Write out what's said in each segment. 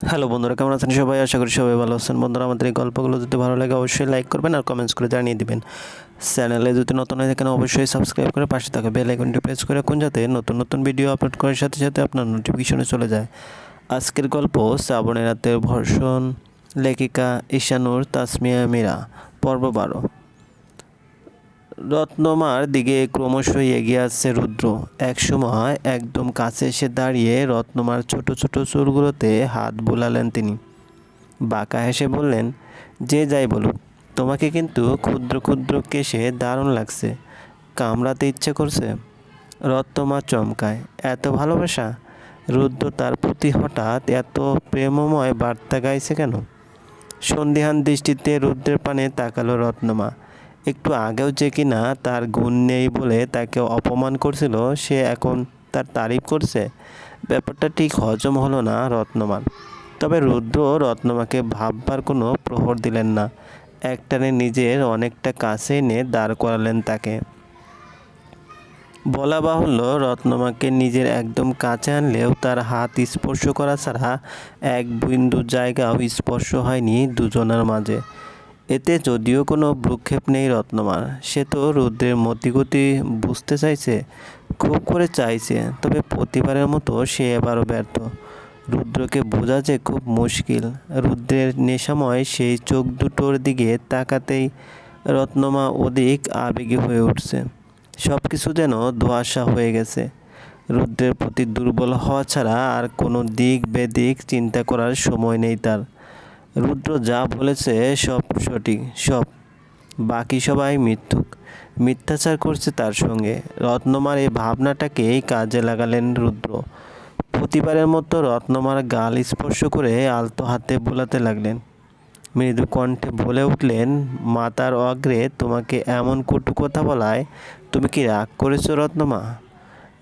Hello বন্ধুরা, কেমন আছেন সবাই? আশা করি সবাই ভালো আছেন। বন্ধুরা, আমাদের এই গল্পগুলো যদি ভালো লাগে, অবশ্যই লাইক করবেন আর কমেন্টস করে জানিয়ে দিবেন। চ্যানেলে যদি নতুন হয়ে থাকেন, অবশ্যই সাবস্ক্রাইব করে পাশে থাকা বেল আইকনটি প্রেস করে কোন যাতে নতুন নতুন ভিডিও আপলোড করার সাথে সাথে আপনার নোটিফিকেশনে চলে যায়। আজকের গল্প, শ্রাবণের রাতের ভর্ষণ, লেখিকা ঈশানুর, তাসমিয়া, মীরা। পর্ব বারো। রত্নমার দিকে ক্রমশই এগিয়ে আসছে রুদ্র। একসময় একদম কাছে এসে দাঁড়িয়ে রত্নমার ছোট ছোট চুলগুলোতে হাত বুলালেন তিনি। বাঁকা হেসে বললেন, যে যাই বলুক, তোমাকে কিন্তু ক্ষুদ্র ক্ষুদ্র কেশে দারুণ লাগছে। কামড়াতে ইচ্ছে করছে? রত্নমা চমকায়, এত ভালোবাসা? রুদ্র তার প্রতি হঠাৎ এত প্রেমময় বার্তা গাইছে কেন? সন্ধিহান দৃষ্টিতে রুদ্রের পানে তাকালো রত্নমা। একটু আগেও যে কিনা তার গুণ নেই বলে তাকে অপমান করছিল, সে এখন তার তারিফ করছে। ব্যাপারটা ঠিক হজম হলো না রত্নমার। তবে রুদ্র রত্নমাকে ভাববার কোনো প্রহর দিলেন না। একটানে নিজের অনেকটা কাছে এনে দাঁড় করালেন তাকে। বলা বাহুল্য, রত্নমাকে নিজের একদম কাছে আনলেও তার হাত স্পর্শ করা ছাড়া এক বিন্দু জায়গাও স্পর্শ হয়নি দুজনের মাঝে। এতে যদিও কোনো ভ্রুক্ষেপ নেই রত্নমার, সে তো রুদ্রের মতিগতি বুঝতে চাইছে খুব করে চাইছে, তবে প্রতিবারের মতো সে এবারও ব্যর্থ। রুদ্রকে বোঝা যে খুব মুশকিল, রুদ্রের নেশাময় সেই চোখ দুটোর দিকে তাকাতেই রত্নমা অধিক আবেগী হয়ে উঠছে। সব কিছু যেন ধোঁয়াশা হয়ে গেছে। রুদ্রের প্রতি দুর্বল হওয়া ছাড়া আর কোনো দিক বেদিক চিন্তা করার সময় নেই তার। রুদ্র যা বলেছে সব সঠিক, সব। বাকি সবাই মিথ্যুক। মিথ্যাচার করছে তার সঙ্গে। রত্নমার এই ভাবনাটাকেই কাজে লাগালেন রুদ্র। প্রতিবারের মতো রত্নমার গাল স্পর্শ করে আলতো হাতে বোলাতে লাগলেন। মৃদু কণ্ঠে বলে উঠলেন, মাতার অগ্রে তোমাকে এমন কটু কথা বলায় তুমি কি রাগ করেছ রত্নমা?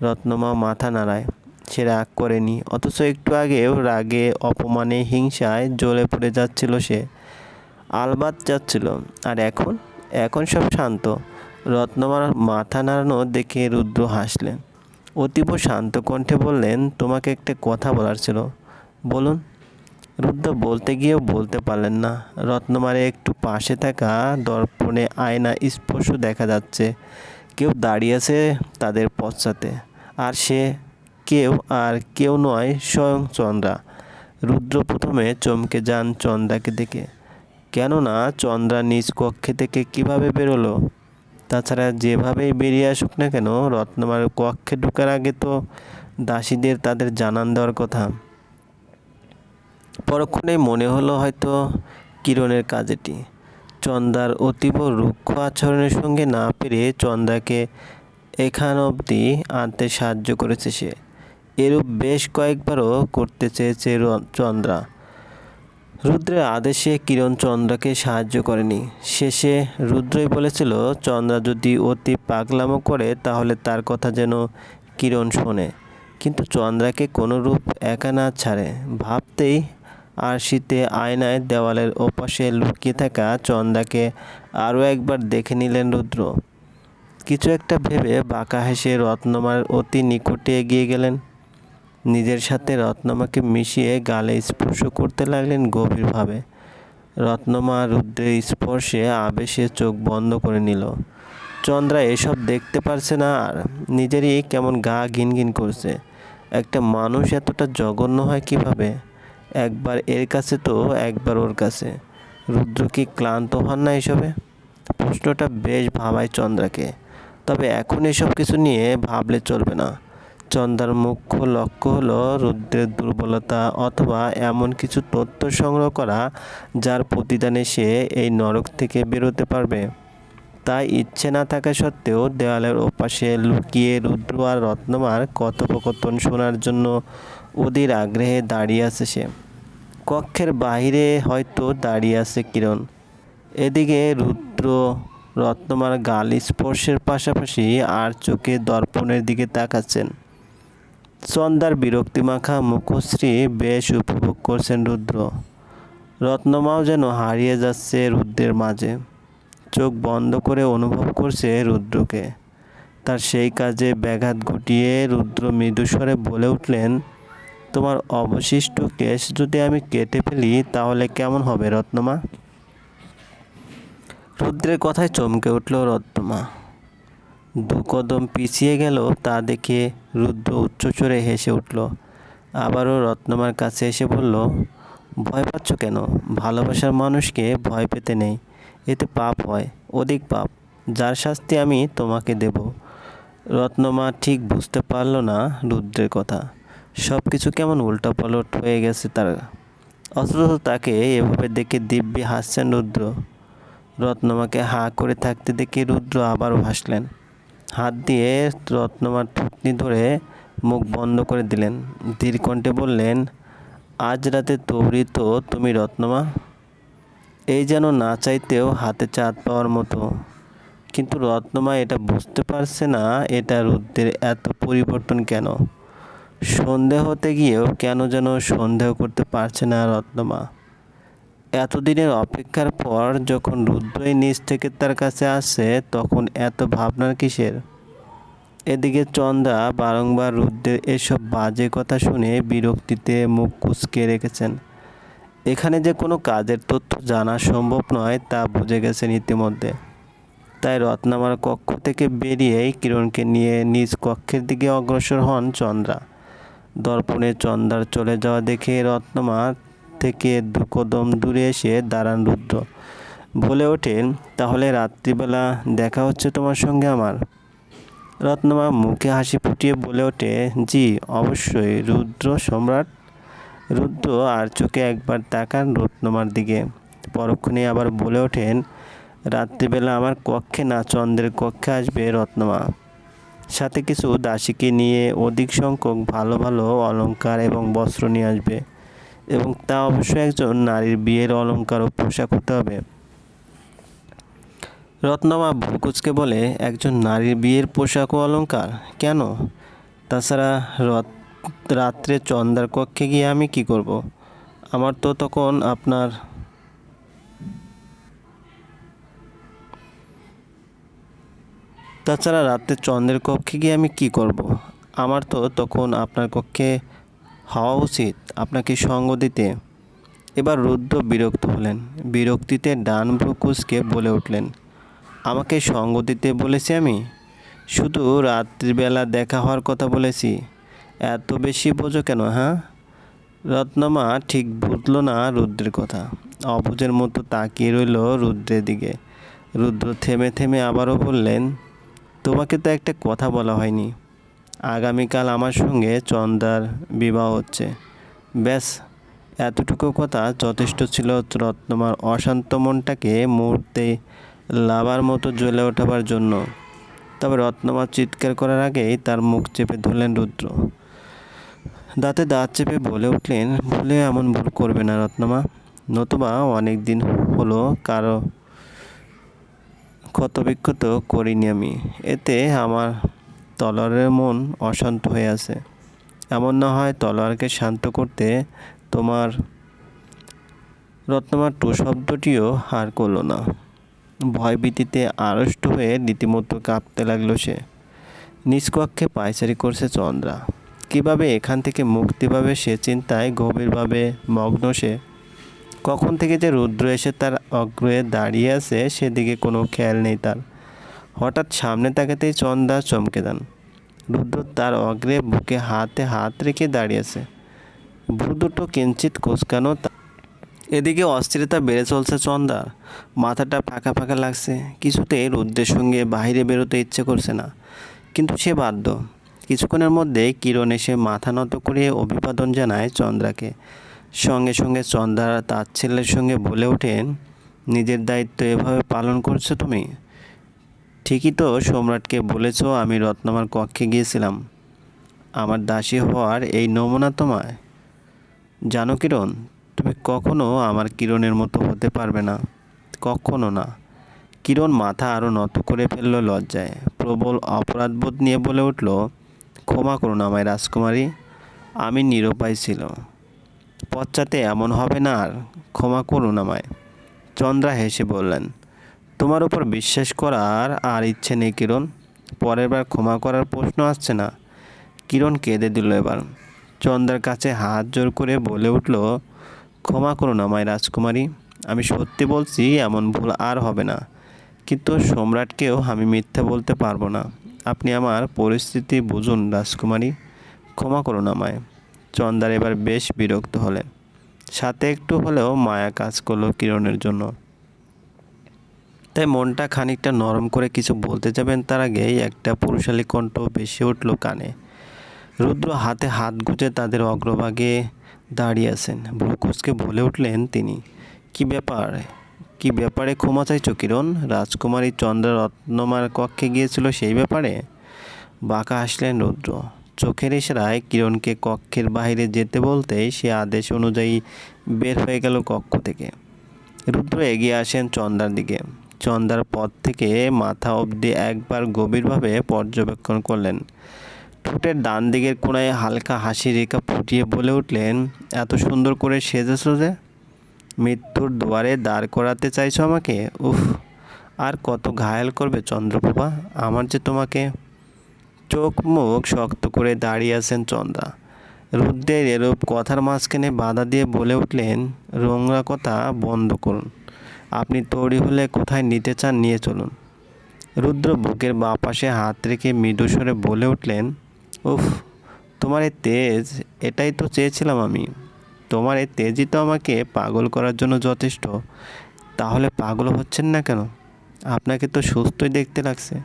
রত্নমা মাথা নাড়ায়। সে রাগ করেনি, অথচ একটু আগেও রাগে, অপমানে, হিংসায় জ্বলে পড়ে যাচ্ছিল সে। আলবাত যাচ্ছিল, আর এখন? এখন সব শান্ত। রত্নমার মাথা নাড়ানো দেখে রুদ্র হাসলেন। অতীব শান্ত কণ্ঠে বললেন, তোমাকে একটা কথা বলার ছিল। বলুন। রুদ্র বলতে গিয়েও বলতে পারলেন না। রত্নমারে একটু পাশে থাকা দর্পণে আয়না স্পর্শ দেখা যাচ্ছে। কেউ দাঁড়িয়ে আছে তাদের পশ্চাতে। আর সে কেউ আর কেউ নয়, স্বয়ং চন্দ্রা। রুদ্র প্রথমে চমকে যান চন্দ্রাকে দেখে। কেননা চন্দ্রা নিজ কক্ষে থেকে কীভাবে বেরোলো? তাছাড়া যেভাবেই বেরিয়ে আসুক না কেন, রত্নমার কক্ষে ঢোকার আগে তো দাসীদের তাদের জানান দেওয়ার কথা। পরক্ষণেই মনে হলো হয়তো কিরণের কাজেটি। চন্দ্রার অতীব রুক্ষ আচরণের সঙ্গে না পেরে চন্দ্রাকে এখান অবধি আনতে সাহায্য করেছে সে। এরূপ বেশ কয়েকবারও করতে চেয়েছে চন্দ্রা। রুদ্রের আদেশে কিরণ চন্দ্রাকে সাহায্য করেনি। শেষে রুদ্রই বলেছিল, চন্দ্রা যদি অতি পাগলামো করে, তাহলে তার কথা যেন কিরণ শোনে। কিন্তু চন্দ্রাকে কোনো রূপ একা না ছাড়ে। ভাবতেই আর শীতে আয়নায় দেওয়ালের ওপাশে লুকিয়ে থাকা চন্দ্রাকে আরও একবার দেখে নিলেন রুদ্র। কিছু একটা ভেবে বাঁকা হেসে রত্নমার অতি নিকটে এগিয়ে গেলেন। নিজের সাথে রত্নমাকে মিশিয়ে গালে স্পর্শ করতে লাগলেন গভীরভাবে। রত্নমা রুদ্রের স্পর্শে আবেশে চোখ বন্ধ করে নিল। চন্দ্রা এসব দেখতে পারছে না আর নিজেরই কেমন গা ঘিনঘিন করছে। একটা মানুষ এতটা জঘন্য হয় কীভাবে? একবার এর কাছে তো একবার ওর কাছে। রুদ্র কি ক্লান্ত হন না এসবে? প্রশ্নটা বেশ ভাবায় চন্দ্রাকে। তবে এখন এসব কিছু নিয়ে ভাবলে চলবে না। চন্দ্রার মুখ্য লক্ষ্য হলো রুদ্রের দুর্বলতা অথবা এমন কিছু তথ্য সংগ্রহ করা যার প্রতিদানে সে এই নরক থেকে বেরোতে পারবে। তাই ইচ্ছে না থাকা সত্ত্বেও দেওয়ালের ওপাশে লুকিয়ে রুদ্র আর রত্নমার কথোপকথন শোনার জন্য অধীর আগ্রহে দাঁড়িয়ে আছে সে। কক্ষের বাইরে হয়তো দাঁড়িয়ে আছে কিরণ। এদিকে রুদ্র, রত্নমার গাল স্পর্শের পাশাপাশি আর চোখে দর্পণের দিকে তাকাচ্ছেন। চন্দার বিরক্তিমাখা মুখশ্রী বেশ উপভোগ করছেন রুদ্র। রত্নমাও যেন হারিয়ে যাচ্ছে রুদ্রের মাঝে। চোখ বন্ধ করে অনুভব করছে রুদ্রকে। তার সেই কাজে ব্যাঘাত ঘটিয়ে রুদ্র মৃদুস্বরে বলে উঠলেন, তোমার অবশিষ্ট কেশ যদি আমি কেটে ফেলি, তাহলে কেমন হবে রত্নমা? রুদ্রের কথায় চমকে উঠল রত্নমা। দু কদম পিছিয়ে গেল তা দেখে রুদ্র উচ্চস্বরে হেসে উঠল। আবারও রত্নমার কাছে এসে বলল, ভয় পাচ্ছ কেন? ভালোবাসার মানুষকে ভয় পেতে নেই। এতে পাপ হয়, অধিক পাপ। যার শাস্তি আমি তোমাকে দেব রত্নমা ঠিক বুঝতে পারল না রুদ্রের কথা। সব কিছু কেমন উল্টাপালট হয়ে গেছে তার। অথচ তাকে এভাবে দেখে দিব্যি হাসছেন রুদ্র। রত্নমাকে হা করে থাকতে দেখে রুদ্র আবারও হাসলেন। হাত দিয়ে রত্নমার থুতনি ধরে মুখ বন্ধ করে দিলেন। ধীর কণ্ঠে বললেন, আজ রাতে তৌরি তো তুমি রত্নমা। এই যেন না চাইতেও হাতে চাঁদ পাওয়ার মতো। কিন্তু রত্নমা এটা বুঝতে পারছে না, এটা রুদ্রের এত পরিবর্তন কেন? সন্দেহ হতে গিয়েও কেন যেন সন্দেহ করতে পারছে না রত্নমা। এতদিনের অপেক্ষার পর যখন রুদ্রই নিজ থেকে তার কাছে আসে, তখন এত ভাবনার কিসের? এদিকে চন্দ্রা বারংবার রুদ্রের এসব বাজে কথা শুনে বিরক্তিতে মুখ কুচকে রেখেছেন। এখানে যে কোনো কাজের তথ্য জানা সম্ভব নয় তা বুঝে গেছেন ইতিমধ্যে। তাই রত্নামার কক্ষ থেকে বেরিয়েই কিরণকে নিয়ে নিজ কক্ষের দিকে অগ্রসর হন চন্দ্রা দর্পণে চন্দ্রার চলে যাওয়া দেখে রত্নমা থেকে দু কদম দূরে এসে দাঁড়ান রুদ্র। বলে ওঠেন, তাহলে রাত্রিবেলা দেখা হচ্ছে তোমার সঙ্গে আমার? রত্নমা মুখে হাসি ফুটিয়ে বলে ওঠে, জি, অবশ্যই, রুদ্র সম্রাট। রুদ্র আর চোখে একবার তাকান রত্নমার দিকে। পরক্ষণে আবার বলে ওঠেন, রাত্রিবেলা আমার কক্ষে না, চন্দ্রের কক্ষে আসবে রত্নমা। সাথে কিছু দাসীকে নিয়ে অধিক সংখ্যক ভালো ভালো অলংকার এবং বস্ত্র নিয়ে আসবে। এবং তা অবশ্যই একজন নারীর বিয়ের অলংকার ও পোশাক হতে হবে রত্নমা ভুলকুচকে বলে, একজন নারীর বিয়ের পোশাক ও অলংকার কেন তাছাড়া রত, রাত্রে চন্দ্রার কক্ষে গিয়ে আমি কি করব। আমার তো তখন আপনার তাছাড়া রাত্রে চন্দ্রের কক্ষে গিয়ে আমি কি করব। আমার তো তখন আপনার কক্ষে হওয়া উচিত আপনাকে সঙ্গ দিতে। এবার রুদ্র বিরক্ত হলেন। বিরক্তিতে ডান ভ্রু কুচকে বলে উঠলেন, আমাকে সঙ্গ দিতে বলেছি আমি? শুধু রাত্রিবেলা দেখা হওয়ার কথা বলেছি। এত বেশি বোঝো কেন হ্যাঁ? রত্নমা ঠিক বুঝল না রুদ্রের কথা। অবুজের মতো তাকিয়ে রইল রুদ্রের দিকে। রুদ্র থেমে থেমে আবারও বললেন, তোমাকে তো একটা কথা বলা হয়নি। আগামীকাল আমার সঙ্গে চন্দার বিবাহ হচ্ছে। ব্যাস, এতটুকু কথা যথেষ্ট ছিল রত্নমার অশান্ত মনটাকে মুহূর্তে লাভার মতো জ্বলে ওঠাবার জন্য। তবে রত্নমা চিৎকার করার আগেই তার মুখ চেপে ধরলেন রুদ্র। দাঁতে দাঁত চেপে বলে উঠলেন, ভুলে এমন ভুল করবে না রত্নমা। নতুবা অনেক দিন হলো কারও ক্ষতবিক্ষত করিনি আমি। এতে আমার তলোয়ারের মন অশান্ত হয়ে আছে। এমন না হয় তলোয়ারকে শান্ত করতে তোমার রত্নমার টু শব্দটিও হার করল না। ভয়ভীতিতে আড়ষ্ট হয়ে রীতিমতো কাঁপতে লাগল সে। নিষ্কক্ষে পায়চারি করছে চন্দ্রা। কীভাবে এখান থেকে মুক্তি পাবে সে চিন্তায় গভীরভাবে মগ্ন সে। কখন থেকে যে রুদ্র এসে তার অগ্রহে দাঁড়িয়ে আছে সেদিকে কোনো খেয়াল নেই তার। হঠাৎ সামনে তাকাতেই চন্দা চমকে দেন। রুদ্র তার অগ্রে বুকে হাতে হাত রেখে দাঁড়িয়েছে ভ্রু দুটো কিঞ্চিত কোচকানো এদিকে অস্থিরতা বেড়ে চলছে চন্দার। মাথাটা ফাঁকা ফাঁকা লাগছে। কিছুতেই রুদ্রের সঙ্গে বাইরে বেরোতে ইচ্ছে করছে না। কিন্তু সে বাধ্য। কিছুক্ষণের মধ্যে কিরণ এসে মাথা নত করে অভিবাদন জানায় চন্দ্রাকে। সঙ্গে সঙ্গে চন্দ্রা তার ছেলের সঙ্গে বলে ওঠেন, নিজের দায়িত্ব এভাবে পালন করছ তুমি? ঠিকই তো সম্রাটকে বলেছ, আমি রত্নমার কক্ষে গিয়েছিলাম। আমার দাসী হওয়ার এই নমুনা তোমায়। জানো কিরণ, তুমি কখনো আমার কিরণের মতো হতে পারবে না। কখনো না। কিরণ মাথা আরও নত করে ফেলল লজ্জায়। প্রবল অপরাধবোধ নিয়ে বলে উঠল, ক্ষমা করুন আমায় রাজকুমারী, আমি নিরুপায় ছিল। পশ্চাতে এমন হবে না আর, ক্ষমা করুন আমায়। চন্দ্রা হেসে বললেন তোমার উপর বিশ্বাস করার আর ইচ্ছে নেই, কিরণ। পরের বার ক্ষমা করার প্রশ্ন আসছে না। কিরণ কেঁদে দিল এবার। চন্দ্রার কাছে হাত জোর করে বলে উঠল, ক্ষমা করুন আমায় রাজকুমারী। আমি সত্যি বলছি, এমন ভুল আর হবে না। কিন্তু সম্রাটকেও আমি মিথ্যা বলতে পারব না। আপনি আমার পরিস্থিতি বুঝুন, রাজকুমারী। ক্ষমা করুন আমায় চন্দার এবার বেশ বিরক্ত হলেন। সাথে একটু হলেও মায়া কাজ করল কিরণের জন্য। তাই মনটা খানিকটা নরম করে কিছু বলতে যাবেন, তার আগেই একটা পুরুষালী কণ্ঠ ভেসে উঠল কানে। রুদ্র হাতে হাত গুজে তাদের অগ্রভাগে দাঁড়িয়ে আছেন। ব্রুকুসকে বলে উঠলেন তিনি, কি ব্যাপার? কি ব্যাপারে ক্ষমা চাইছো কিরণ? রাজকুমারী চন্দ্র রত্নমার কক্ষে গিয়েছিল সেই ব্যাপারে? বাঁকা হাসলেন রুদ্র। চোখের ইশারায় কিরণকে কক্ষের বাইরে যেতে বলতেই সে আদেশ অনুযায়ী বের হয়ে গেল কক্ষ থেকে। রুদ্র এগিয়ে আসেন চন্দ্রার দিকে। চন্দার পথ থেকে মাথা অবধি একবার গভীরভাবে পর্যবেক্ষণ করলেন। ঠোঁটের ডান দিকের কোণায় হালকা হাসি রেখা ফুটিয়ে বলে উঠলেন, এত সুন্দর করে সেজেছ যে, মৃত্যুর দুয়ারে দাঁড় করাতে চাইছো আমাকে? উফ, আর কত ঘায়াল করবে চন্দ্রপ্রভা, আমার যে তোমাকে? চোখ মুখ শক্ত করে দাঁড়িয়ে আছেন চন্দ্রা। রুদ্রের এরূপ কথার মাঝখানে বাধা দিয়ে বলে উঠলেন, রোংরা কথা বন্ধ করুন। আপনি তৈরি হলে কোথায় নিতে চান নিয়ে চলুন। রুদ্র বুকের বাঁ পাশে হাত রেখে মৃদুস্বরে বলে উঠলেন, উফ, তোমার এই তেজ, এটাই তো চেয়েছিলাম আমি। তোমার এই তেজই তো আমাকে পাগল করার জন্য যথেষ্ট। তাহলে পাগল হচ্ছেন না কেন? আপনাকে তো সুস্থই দেখতে লাগছে।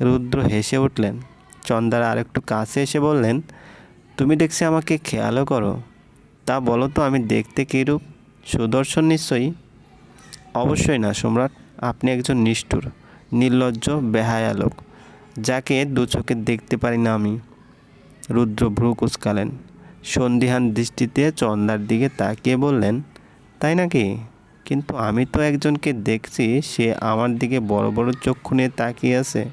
রুদ্র হেসে উঠলেন। চন্দার আরেকটু কাছে এসে বললেন, তুমি দেখছি আমাকে খেয়ালও করো। তা বলো তো আমি দেখতে কীরূপ? সুদর্শন নিশ্চয়ই? অবশ্যই না, সম্রাট। আপনি একজন নিষ্ঠুর, নির্লজ্জ, বেহায়া লোক, যাকে দু চোখে দেখতে পারি না আমি। রুদ্র ভ্রু কুচকালেন। সন্দিহান দৃষ্টিতে চন্দার দিকে তাকিয়ে বললেন, তাই নাকি? কিন্তু আমি তো একজনকে দেখছি, সে আমার দিকে বড় বড় চক্ষু নিয়ে তাকিয়ে আছে।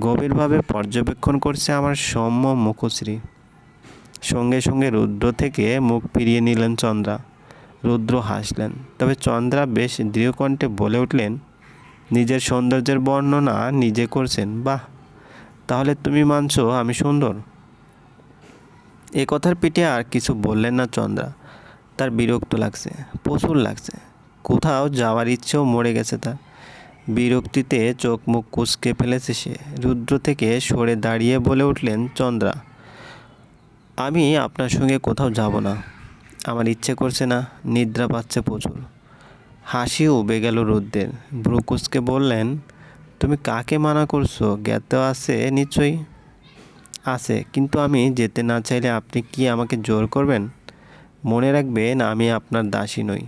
গভীরভাবে পর্যবেক্ষণ করছে আমার সৌম্য মুখশ্রী। সঙ্গে সঙ্গে রুদ্র থেকে মুখ ফিরিয়ে নিলেন চন্দ্রা। রুদ্র হাসলেন। তবে চন্দ্রা বেশ দৃঢ়কণ্ঠে বলে উঠলেন, নিজের সৌন্দর্যের বর্ণনা নিজে করছেন। বাহ! তাহলে তুমি মানছো আমি সুন্দর? এ কথার পিঠে আর কিছু বললেন না চন্দ্রা। তার বিরক্ত লাগছে, প্রচুর লাগছে। কোথাও যাওয়ার ইচ্ছেও মরে গেছে তার। বিরক্তিতে চোখ মুখ কুচকে ফেলেছে সে। রুদ্র থেকে সরে দাঁড়িয়ে বলে উঠলেন, চন্দ্রা, আমি আপনার সঙ্গে কোথাও যাব না। আমার ইচ্ছে করছে না, নিদ্রা পাচ্ছে প্রচুর। হাসি উবে গেল রুদ্রের ব্রুকুসকে বললেন, তুমি কাকে মানা করছ? জ্ঞাত আছে, নিশ্চয়ই আছে, কিন্তু আমি যেতে না চাইলে আপনি কি আমাকে জোর করবেন? মনে রাখবেন, আমি আপনার দাসী নই।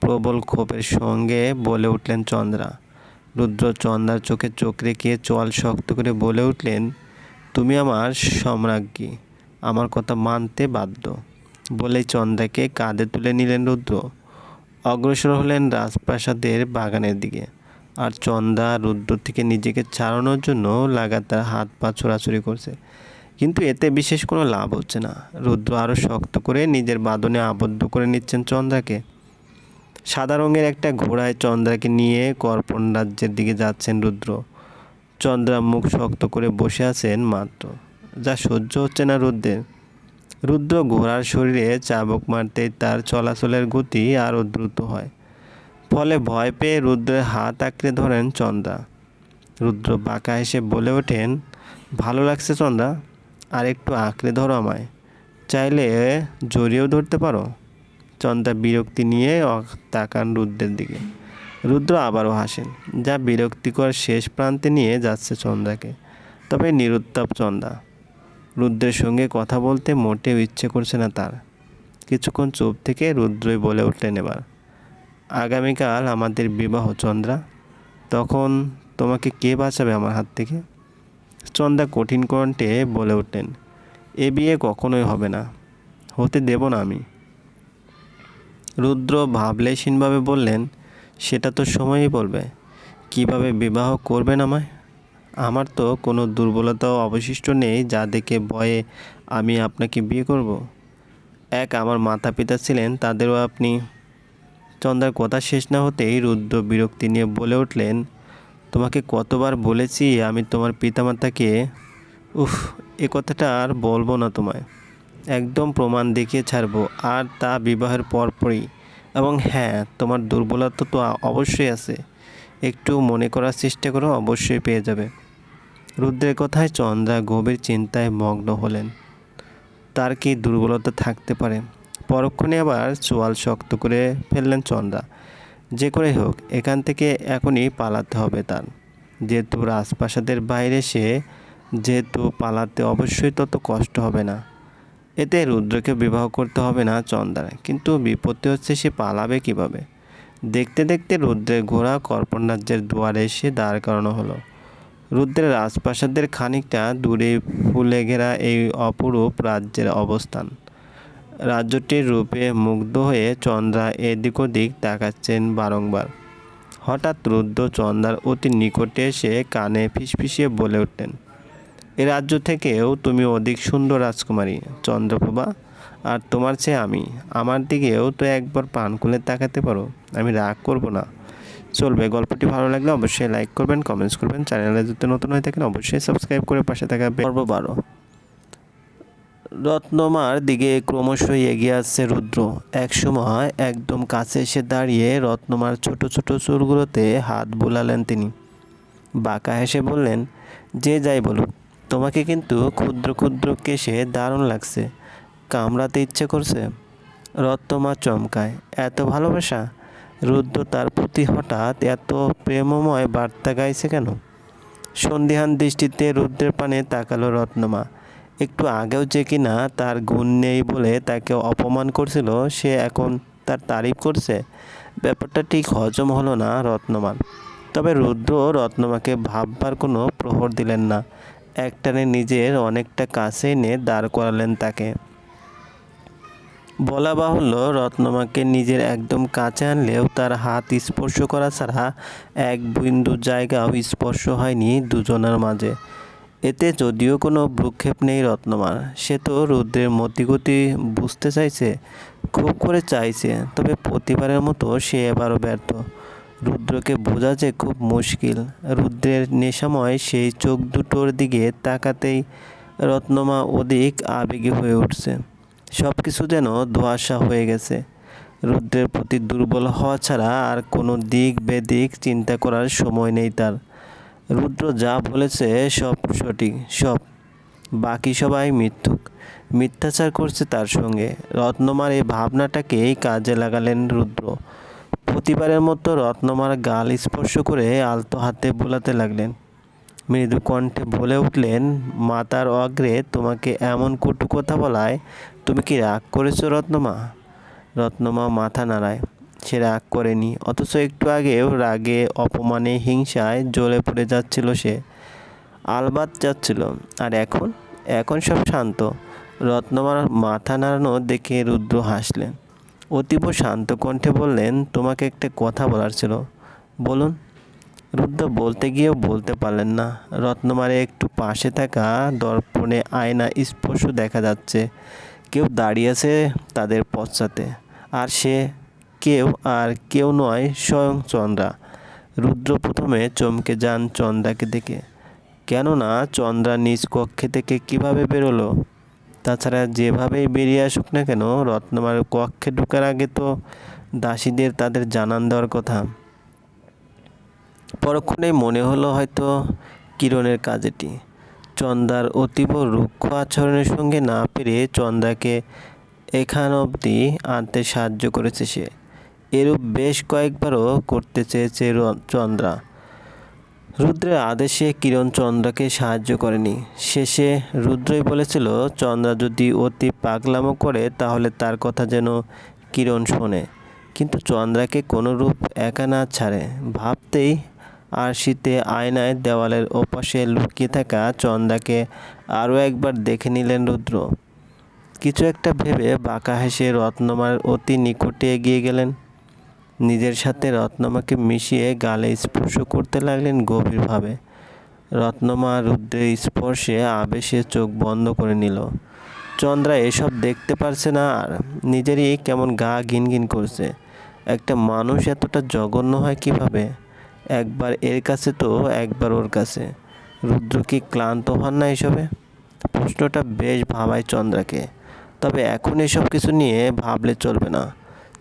প্রবল ক্ষোভের সঙ্গে বলে উঠলেন চন্দ্রা। রুদ্র চন্দ্রার চোখে চোখ রেখে চোয়াল শক্ত করে বলে উঠলেন, তুমি আমার সম্রাজ্ঞী। আমার কথা মানতে বাধ্য। বলেই চন্দ্রাকে কাঁধে তুলে নিলেন রুদ্র। অগ্রসর হলেন রাজপ্রাসাদের বাগানের দিকে। আর চন্দা রুদ্র থেকে নিজেকে ছাড়ানোর জন্য লাগাতার হাত পা ছোড়াছুড়ি করছে। কিন্তু এতে বিশেষ কোনো লাভ হচ্ছে না। রুদ্র আরও শক্ত করে নিজের বাদনে আবদ্ধ করে নিচ্ছেন চন্দ্রাকে সাদা রঙের একটা ঘোড়ায় চন্দ্রাকে নিয়ে কর্পণ রাজ্যের দিকে যাচ্ছেন রুদ্র। চন্দ্রা মুখ শক্ত করে বসে আছেন মাত্র। যা সহ্য হচ্ছে না রুদ্রের। রুদ্র ঘোড়ার শরীরে চাবক মারতেই তার চলাচলের গতি আরও দ্রুত হয়। ফলে ভয় পেয়ে রুদ্রের হাত আঁকড়ে ধরেন চন্দ্রা রুদ্র বাঁকা এসে বলে ওঠেন, ভালো লাগছে চন্দ্রা আর একটু আঁকড়ে ধরো আমায়। চাইলে জড়িয়েও ধরতে পারো? চন্দ্রা বিরক্তি নিয়ে তাকান রুদ্রের দিকে। রুদ্র আবারও হাসেন, যা বিরক্তিকর শেষ প্রান্তে নিয়ে যাচ্ছে চন্দ্রাকে তবে নিরুত্তাপ চন্দ্রা রুদ্রের সঙ্গে কথা বলতে মোটেও ইচ্ছে করছে না তার। কিছুক্ষণ চুপ থেকে রুদ্রই বলে উঠলেন এবার, আগামীকাল আমাদের বিবাহ, চন্দ্রা। তখন তোমাকে কে বাঁচাবে আমার হাত থেকে? চন্দ্রা কঠিন কণ্ঠে বলে উঠলেন, এ বিয়ে কখনোই হবে না, হতে দেব না আমি। রুদ্র ভাবলেশীনভাবে বললেন, সেটা তো সময়ই বলবে। কীভাবে বিবাহ করবেন আমায়? আমার তো কোনো দুর্বলতাও অবশিষ্ট নেই যা দেখে ভয়ে আমি আপনাকে বিয়ে করব। এক, আমার মাতা পিতা ছিলেন, তাদেরও আপনি চন্দ্রার কথা শেষ না হতেই রুদ্র বিরক্তি নিয়ে বলে উঠলেন, তোমাকে কতবার বলেছি আমি তোমার পিতামাতাকে? উফ, এ কথাটা আর বলব না তোমায়। একদম প্রমাণ দেখিয়ে ছাড়বো, আর তা বিবাহের পরপরই। এবং হ্যাঁ তোমার দুর্বলতা তো অবশ্যই আছে। একটু মনে করার চেষ্টা করো, অবশ্যই পেয়ে যাবে। রুদ্রের কথায় চন্দ্রা গভীর চিন্তায় মগ্ন হলেন। তার কি দুর্বলতা থাকতে পারে? পরক্ষণে আবার চোয়াল শক্ত করে ফেললেন চন্দ্রা। যে করে হোক, এখান থেকে এখনই পালাতে হবে তার। যেহেতু রাজপ্রাসাদের বাইরে সে, যেহেতু পালাতে অবশ্যই তত কষ্ট হবে না। এতে রুদ্রকে বিবাহ করতে হবে না চন্দ্রার। কিন্তু বিপত্তি হচ্ছে সে পালাবে কীভাবে? দেখতে দেখতে রুদ্রের ঘোড়া কর্পণরাজ্যের দুয়ারে এসে দাঁড় করানো হলো। রুদ্রের রাজপ্রাসাদের খানিকটা দূরে ফুলে ঘেরা এই অপরূপ রাজ্যের অবস্থান। রাজ্যটির রূপে মুগ্ধ হয়ে চন্দ্রা এদিক ওদিক তাকাচ্ছেন বারংবার। হঠাৎ রুদ্র চন্দ্রার অতি নিকটে এসে কানে ফিসফিসিয়ে বলে উঠলেন, এ রাজ্য থেকেও তুমি অধিক সুন্দর রাজকুমারী, চন্দ্রপ্রভা। আর তোমার চেয়ে আমি, আমার দিকেও তো একবার পান খুলে তাকাতে পারো। আমি রাগ করব না। চলবে। গল্পটি ভালো লাগলে অবশ্যই লাইক করবেন কমেন্টস করবেন। চ্যানেলে যদি নতুন হয়ে থাকেন, অবশ্যই সাবস্ক্রাইব করে পাশে থাকা পর্ব বারো। রত্নমার দিকে ক্রমশই এগিয়ে আসছে রুদ্র। একসময় একদম কাছে এসে দাঁড়িয়ে রত্নমার ছোট ছোট চুলগুলোতে হাত বুলালেন তিনি। বাঁকা হেসে বললেন, যে যাই বলুক, তোমাকে কিন্তু ক্ষুদ্র ক্ষুদ্র কেশে দারুণ লাগছে। কামড়াতে ইচ্ছে করছে? রত্নমা চমকায়, এত ভালোবাসা? রুদ্র তার প্রতি হঠাৎ এত প্রেমময় বার্তা গাইছে কেন? সন্ধিহান দৃষ্টিতে রুদ্রের পানে তাকালো রত্নমা। একটু আগেও যে কিনা তার গুণ নেই বলে তাকে অপমান করছিল, সে এখন তার তারিফ করছে? ব্যাপারটা ঠিক হজম হলো না রত্নমার। তবে রুদ্র রত্নমাকে ভাববার কোনো প্রহর দিলেন না। একটানে নিজের অনেকটা কাছে এনে দাঁড় করালেন তাকে। বলা বাহুল্য, রত্নমাকে নিজের একদম কাছে আনলেও তার হাত স্পর্শ করা ছাড়া এক বিন্দু জায়গাও স্পর্শ হয়নি দুজনের মাঝে। এতে যদিও কোনো ভ্রুক্ষেপ নেই রত্নমার, সে তো রুদ্রের মতিগতি বুঝতে চাইছে, খুব করে চাইছে, তবে প্রতিবারের মতো সে এবারও ব্যর্থ। রুদ্রকে বোঝা যে খুব মুশকিল, রুদ্রের নেশাময় সেই চোখ দুটোর দিকে তাকাতেই রত্নমা অধিক আবেগী হয়ে উঠছে। সব কিছু যেন ধোয়াশা হয়ে গেছে। রুদ্রের প্রতি দুর্বল হওয়া ছাড়া আর কোনো দিক বেদিক চিন্তা করার সময় নেই তার। রুদ্র যা বলেছে সব সঠিক, সব। বাকি সবাই মিথ্যুক। মিথ্যাচার করছে তার সঙ্গে। রত্নমার এই ভাবনাটাকেই কাজে লাগালেন রুদ্র। প্রতিবারের মতো রত্নমার গাল স্পর্শ করে আলতো হাতে বোলাতে লাগলেন। মৃদু কণ্ঠে বলে উঠলেন, মাতার অগ্রে তোমাকে এমন কটু কথা বলায়, তুমি কি রাগ করেছ রত্নমা? রত্নমা মাথা নাড়ায়, সে রাগ করেনি, অথচ একটু আগেও রাগে, অপমানে, হিংসায় জ্বলে পড়ে যাচ্ছিল সে। আলবাত যাচ্ছিল, আর এখন? এখন সব শান্ত। রত্নমার মাথা নাড়ানো দেখে রুদ্র হাসলেন। অতীব শান্ত কণ্ঠে বললেন, তোমাকে একটা কথা বলার ছিল। বলুন। রুদ্র বলতে গিয়েও বলতে পারলেন না। রত্নমারে একটু পাশে থাকা দর্পণে আয়না স্পর্শ দেখা যাচ্ছে। কেউ দাঁড়িয়ে আছে তাদের পশ্চাতে। আর সে কেউ আর কেউ নয়, স্বয়ং চন্দ্রা। রুদ্র প্রথমে চমকে যান চন্দ্রাকে দেখে। কেননা চন্দ্রা নিজ কক্ষে থেকে কীভাবে বেরোলো? তাছাড়া যেভাবেই বেরিয়ে আসুক না কেন, রত্নমার কক্ষে ঢোকার আগে তো দাসীদের তাদের জানান দেওয়ার কথা। পরক্ষণেই মনে হলো হয়তো কিরণের কাজেটি চন্দার অতীব রুক্ষ আচরণের সঙ্গে না পেরে চন্দাকে এখান অবধি আনতে সাহায্য করেছে সে। এরূপ বেশ কয়েকবারও করতে চেয়েছে চন্দ্রা। রুদ্রের আদেশে কিরণ চন্দ্রাকে সাহায্য করেনি। শেষে রুদ্রই বলেছিল, চন্দ্রা যদি অতি পাগলামো করে, তাহলে তার কথা যেন কিরণ শোনে। কিন্তু চন্দ্রাকে কোনো রূপ একা না ছাড়ে। ভাবতেই আর শীতে আয়নায় দেওয়ালের ওপাশে লুকিয়ে থাকা চন্দাকে আরও একবার দেখে নিলেন রুদ্র। কিছু একটা ভেবে বাঁকা হেসে রত্নমার অতি নিকটে এগিয়ে গেলেন। নিজের সাথে রত্নমাকে মিশিয়ে গালে স্পর্শ করতে লাগলেন গভীরভাবে। রত্নমা রুদ্রের স্পর্শে আবেশে চোখ বন্ধ করে নিল। চন্দ্রা এসব দেখতে পারছে না আর নিজেরই কেমন গা গিনগিন করছে। একটা মানুষ এতটা জঘন্য হয় কীভাবে? একবার এর কাছে তো একবার ওর কাছে। রুদ্র কি ক্লান্ত হন না এসবে? প্রশ্নটা বেশ ভাবায় চন্দ্রাকে। তবে এখন এসব কিছু নিয়ে ভাবলে চলবে না।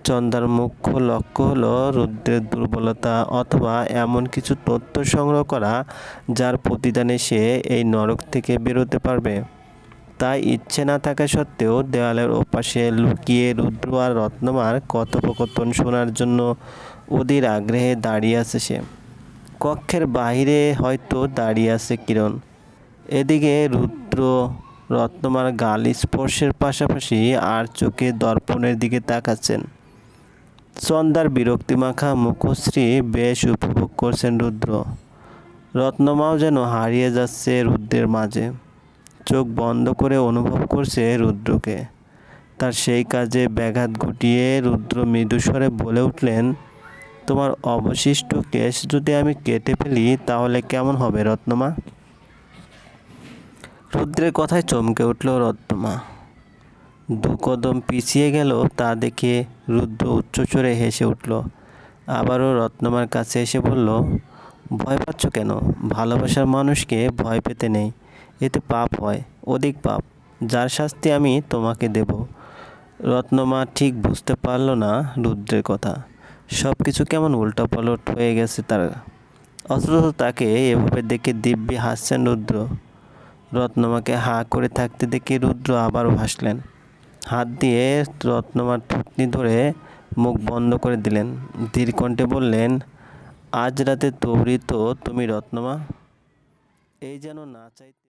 চন্দ্রার মুখ্য লক্ষ্য হলো রুদ্রের দুর্বলতা অথবা এমন কিছু তথ্য সংগ্রহ করা, যার প্রতিদানে সে এই নরক থেকে বেরোতে পারবে। তাই ইচ্ছে না থাকা সত্ত্বেও দেওয়ালের ওপাশে লুকিয়ে রুদ্র আর রত্নমার কথোপকথন শোনার জন্য অধীর আগ্রহে দাঁড়িয়ে আছে সে। কক্ষের বাইরে হয়তো দাঁড়িয়ে আছে কিরণ। এদিকে রুদ্র রত্নমার গাল স্পর্শের পাশাপাশি আর চোখে দর্পণের দিকে তাকাচ্ছেন। চন্দার বিরক্তিমাখা মুখশ্রী বেশ উপভোগ করছেন রুদ্র। রত্নমাও যেন হারিয়ে যাচ্ছে রুদ্রের মাঝে। চোখ বন্ধ করে অনুভব করছে রুদ্রকে। তার সেই কাজে ব্যাঘাত ঘটিয়ে রুদ্র মৃদুস্বরে বলে উঠলেন তোমার অবশিষ্ট কেশ যদি আমি কেটে ফেলি, তাহলে কেমন হবে রত্নমা? রুদ্রের কথায় চমকে উঠল রত্নমা। দু কদম পিছিয়ে গেল, তা দেখে রুদ্র উচ্চস্বরে হেসে উঠল। আবারও রত্নমার কাছে এসে বলল, ভয় পাচ্ছ কেন? ভালোবাসার মানুষকে ভয় পেতে নেই। এতে পাপ হয়, অধিক পাপ। যার শাস্তি আমি তোমাকে দেব। রত্নমা ঠিক বুঝতে পারল না রুদ্রের কথা। সব কিছু কেমন উল্টাপালট হয়ে গেছে তার? অথচ তাকে এভাবে দেখে দিব্যি হাসছেন রুদ্র। রত্নমাকে হাঁ করে থাকতে দেখে রুদ্র আবারও হাসলেন হাত দিয়ে রত্নমার থুতনি ধরে মুখ বন্ধ করে দিলেন। ধীর কণ্ঠে বললেন, আজ রাতে তৌরি তো তুমি রত্নমা? এই যেন না চাইতে